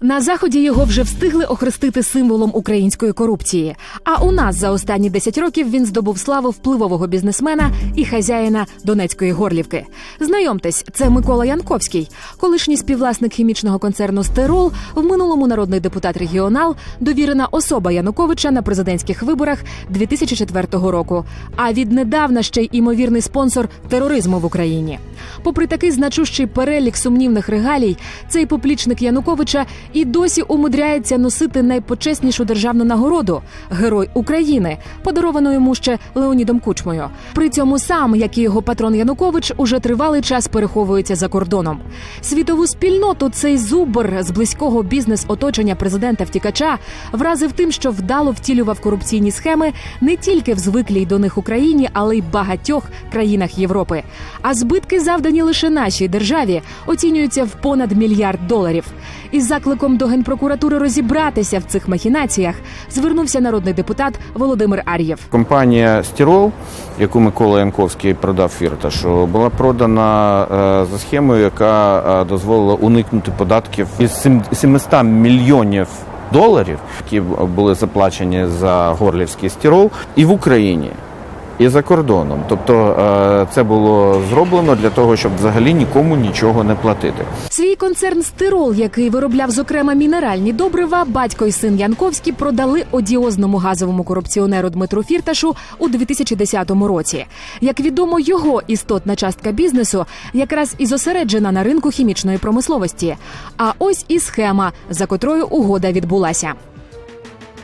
На заході його вже встигли охрестити символом української корупції. А у нас за останні 10 років він здобув славу впливового бізнесмена і хазяїна Донецької горлівки. Знайомтесь, це Микола Янковський, колишній співвласник хімічного концерну Стерол, в минулому народний депутат регіонал, довірена особа Януковича на президентських виборах 2004 року. А віднедавна ще й імовірний спонсор тероризму в Україні. Попри такий значущий перелік сумнівних регалій, цей поплічник Януковича і досі умудряється носити найпочеснішу державну нагороду Герой України, подаровану йому ще Леонідом Кучмою. При цьому сам, як і його патрон Янукович, уже тривалий час переховується за кордоном. Світову спільноту цей зубр з близького бізнес-оточення президента втікача вразив тим, що вдало втілював корупційні схеми не тільки в звиклій до них Україні, але й багатьох країнах Європи. А збитки, завдані лише нашій державі, оцінюються в понад мільярд доларів. Із закликом до генпрокуратури розібратися в цих махінаціях звернувся народний депутат Володимир Ар'єв. Компанія Стірол, яку Микола Янковський продав Фірташу, була продана е, за схемою, яка е, дозволила уникнути податків із 700 мільйонів доларів, які були заплачені за горлівський стірол, і в Україні. І за кордоном, тобто е, це було зроблено для того, щоб взагалі нікому нічого не платити. Свій концерн Стирол, який виробляв зокрема мінеральні добрива, батько і син Янковські продали одіозному газовому корупціонеру Дмитру Фірташу у 2010 році. Як відомо, його істотна частка бізнесу якраз і зосереджена на ринку хімічної промисловості. А ось і схема, за котрою угода відбулася.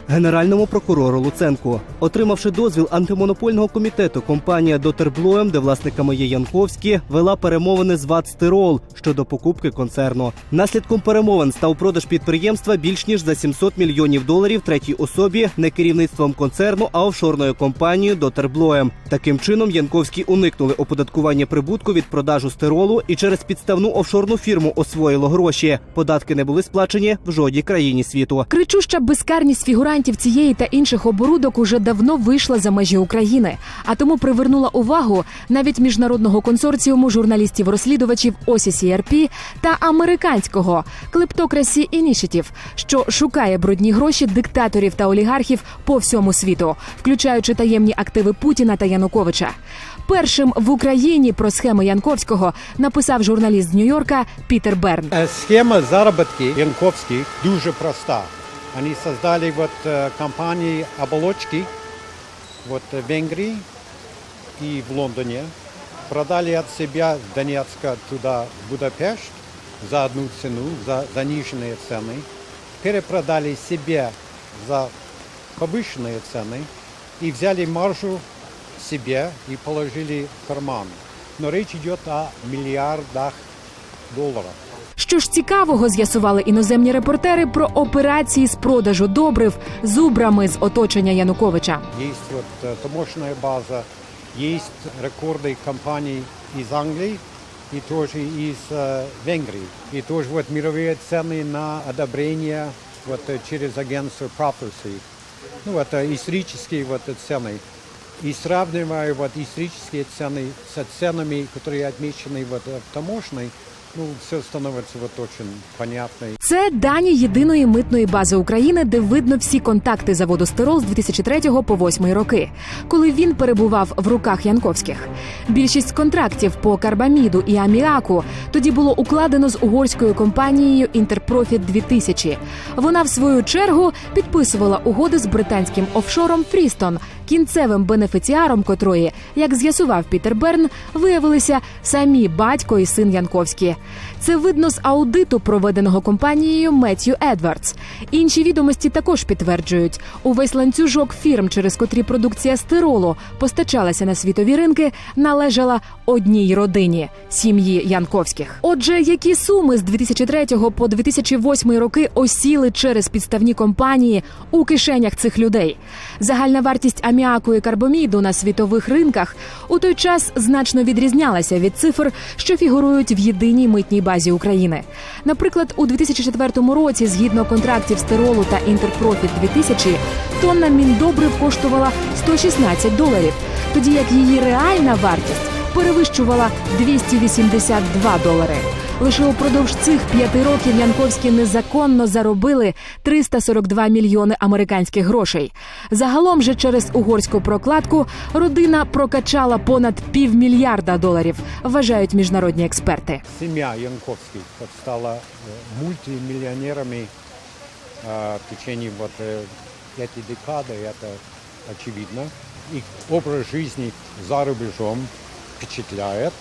Генеральному прокурору Луценку, отримавши дозвіл антимонопольного комітету, компанія Дотерблоєм, де власниками є Янковські, вела перемовини з ВАТ «Стирол» щодо покупки концерну. Наслідком перемовин став продаж підприємства більш ніж за 700 мільйонів доларів третій особі, не керівництвом концерну, а офшорною компанією Дотерблоєм. Таким чином Янковські уникнули оподаткування прибутку від продажу стиролу і через підставну офшорну фірму освоїло гроші. Податки не були сплачені в жодній країні світу. Кричуща безкарність фігурантів цієї та інших оборудок уже давно вийшла за межі України, а тому привернула увагу навіть міжнародного консорціуму журналістів-розслідувачів OCCRP та американського Kleptocracy Initiative, що шукає брудні гроші диктаторів та олігархів по всьому світу, включаючи таємні активи Путіна та Януковича. Першим в Україні про схеми Янковського написав журналіст з Нью-Йорка Пітер Берн. Э, Схема заработки Янковских дуже проста. Они создали вот э, компании оболочки вот э, в Венгрии и в Лондоне, продали от себя Донецка туда в Будапешт за одну цену, за заниженные цены, перепродали себе за повышенные цены и взяли маржу себе и положили в карман. Но речь идет о миллиардах долларов. Що ж цікавого з'ясували іноземні репортери про операції з продажу добрив зубрами з оточення Януковича. Есть вот э, таможенная база, есть рекорды компаний из Англии и тоже из э, Венгрии. И тоже вот мировые цены на одобрение вот э, через агентство Property. Ну, это исторические вот э, цены. И сравнивая вот исторические цены с ценами, которые отмечены вот э, в таможенной, ну, все становится вот очень понятно. Це дані єдиної митної бази України, де видно всі контакти заводу Стирол з 2003 по 2008 роки, коли він перебував в руках Янковських. Більшість контрактів по карбаміду і аміаку тоді було укладено з угорською компанією Інтерпрофіт 2000 Вона в свою чергу підписувала угоди з британським офшором Фрістон, кінцевим бенефіціаром котрої, як з'ясував Пітер Берн, виявилися самі батько і син Янковські. Це видно з аудиту, проведеного компанією Меттью Едвардс. Інші відомості також підтверджують, увесь ланцюжок фірм, через котрі продукція стиролу постачалася на світові ринки, належала одній родині сім'ї Янковських. Отже, які суми з 2003 по 2008 роки осіли через підставні компанії у кишенях цих людей? Загальна вартість аміаку і карбоміду на світових ринках у той час значно відрізнялася від цифр, що фігурують в єдиній митній базі України. Наприклад, у 2004 році, згідно контрактів Стеролу та Інтерпрофіт 2000, тонна міндобрив коштувала 116 доларів, тоді як її реальна вартість перевищувала 282 долари. Лише упродовж цих п'яти років Янковські незаконно заробили 342 мільйони американських грошей. Загалом же через угорську прокладку родина прокачала понад півмільярда доларів, вважають міжнародні експерти. Семья Янковских вот стала э, мультимиллионерами э, в течение вот э, этой декады, это очевидно. Их образ жизни за рубежом впечатляет,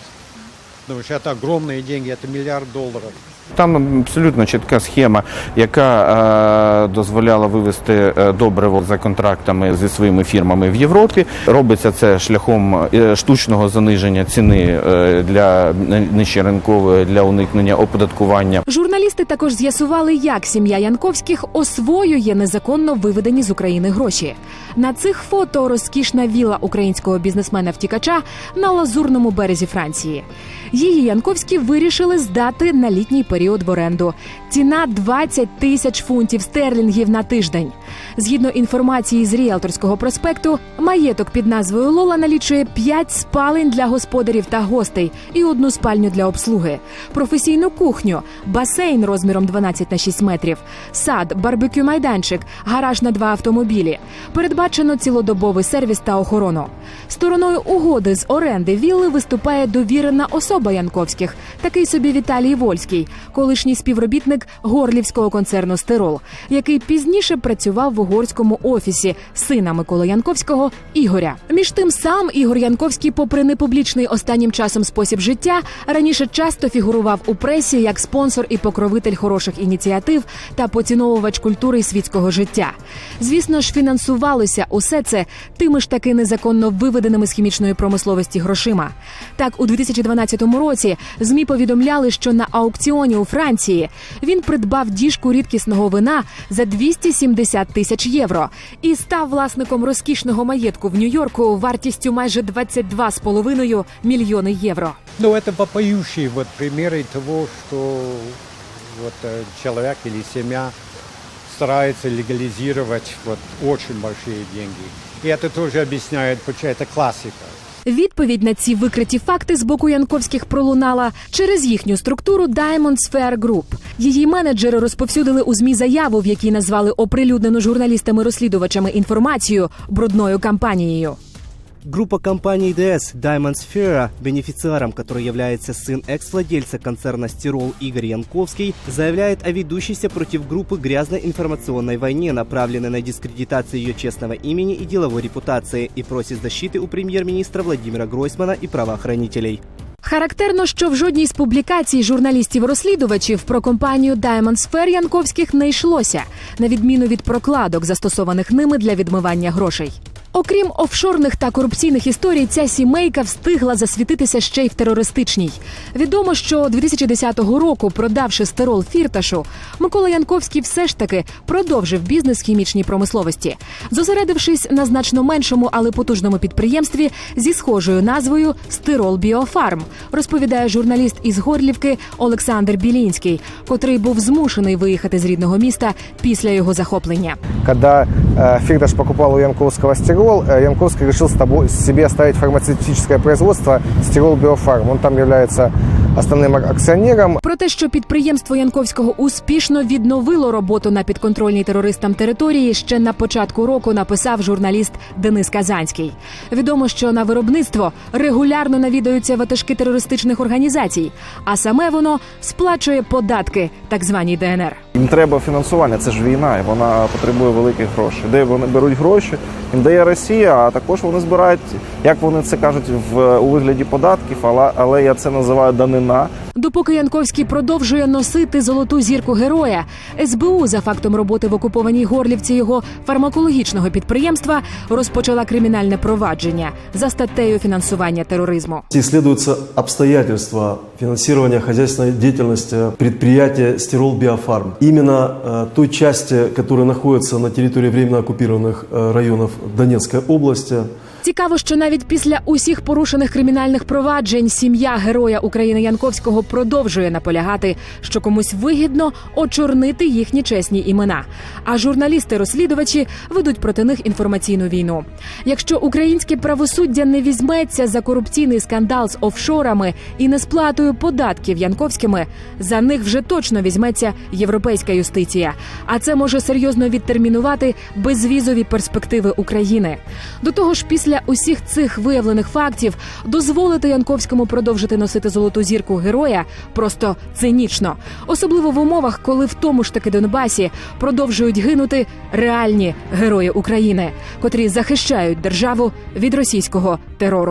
потому что это огромные деньги, это миллиард долларов. Там абсолютно чітка схема, яка е, дозволяла вивести е, добриво за контрактами зі своїми фірмами в Європі. Робиться це шляхом е, штучного заниження ціни для нижчеринкової для уникнення оподаткування. Журналісти також з'ясували, як сім'я Янковських освоює незаконно виведені з України гроші. На цих фото розкішна віла українського бізнесмена втікача на лазурному березі Франції. Її Янковські вирішили здати на літній період в оренду. Ціна 20 тисяч фунтів стерлінгів на тиждень. Згідно інформації з ріелторського проспекту, маєток під назвою Лола налічує 5 спалень для господарів та гостей і одну спальню для обслуги, професійну кухню, басейн розміром 12 на 6 метрів, сад, барбекю майданчик, гараж на два автомобілі. Передбачено цілодобовий сервіс та охорону. Стороною угоди з оренди вілли виступає довірена особа Янковських, такий собі Віталій Вольський, колишній співробітник горлівського концерну Стерол, який пізніше працював в угорському офісі сина Миколи Янковського Ігоря. Між тим сам Ігор Янковський, попри непублічний останнім часом спосіб життя, раніше часто фігурував у пресі як спонсор і покровитель хороших ініціатив та поціновувач культури і світського життя. Звісно ж, фінансувалося усе це тими ж таки незаконно виведеними з хімічної промисловості грошима. Так, у 2012 році змі повідомляли, що на аукціоні у Франції він придбав діжку рідкісного вина за 270 тисяч євро і став власником розкішного маєтку в Нью-Йорку вартістю майже 22,5 мільйони євро. Ну, это вопиющие вот примеры того, что вот э, человек или семья старается легализировать вот очень большие деньги. И это тоже объясняет, почему это классика. Відповідь на ці викриті факти з боку Янковських пролунала через їхню структуру Diamond Sphere Group. Її менеджери розповсюдили у змі заяву, в якій назвали оприлюднену журналістами-розслідувачами інформацію брудною кампанією. Группа компаний ДС Diamond Sphere, бенефициаром которой является сын экс-владельца концерна «Стирол» Игорь Янковский, заявляет о ведущейся против группы грязной информационной войне, направленной на дискредитацию ее честного имени и деловой репутации, и просит защиты у премьер-министра Владимира Гройсмана и правоохранителей. Характерно, що в жодній з публікацій журналістів-розслідувачів про компанію Diamond Sphere Янковських не йшлося, на відміну від прокладок, застосованих ними для відмивання грошей. Окрім офшорних та корупційних історій, ця сімейка встигла засвітитися ще й в терористичній. Відомо, що 2010 року, продавши стерол фірташу, Микола Янковський все ж таки продовжив бізнес хімічній промисловості, зосередившись на значно меншому, але потужному підприємстві зі схожою назвою Стирол Біофарм, розповідає журналіст із Горлівки Олександр Білінський, котрий був змушений виїхати з рідного міста після його захоплення. Когда э, Фирташ покупал у Янковского стирол, э, Янковский решил с тобой, себе оставить фармацевтическое производство Стирол Биофарм. Он там является основным ак- акционером. Про те, що підприємство Янковського успішно відновило роботу на підконтрольній терористам території, ще на початку року написав журналіст Денис Казанський. Відомо, що на виробництво регулярно навідаються ватажки терористичних організацій, а саме воно сплачує податки, так званій ДНР. Їм треба фінансування, це ж війна, і вона потребує великих грошей. Де вони беруть гроші? Їм дає Росія, а також вони збирають, як вони це кажуть, в у вигляді податків, але, але я це називаю данина. Допоки Янковський продовжує носити золоту зірку героя, СБУ за фактом роботи в окупованій Горлівці його фармакологічного підприємства розпочала кримінальне провадження за статтею фінансування тероризму. Исследуются обстоятельства финансирования хозяйственной деятельности предприятия «Стирол Биофарм». Именно э, той части, которая находится на территории временно оккупированных э, районов Донецкой области, Цікаво, що навіть після усіх порушених кримінальних проваджень сім'я героя України Янковського продовжує наполягати, що комусь вигідно очорнити їхні чесні імена. А журналісти-розслідувачі ведуть проти них інформаційну війну. Якщо українське правосуддя не візьметься за корупційний скандал з офшорами і несплатою податків Янковськими, за них вже точно візьметься європейська юстиція. А це може серйозно відтермінувати безвізові перспективи України. До того ж, після усіх цих виявлених фактів дозволити Янковському продовжити носити золоту зірку героя просто цинічно, особливо в умовах, коли в тому ж таки Донбасі продовжують гинути реальні герої України, котрі захищають державу від російського терору.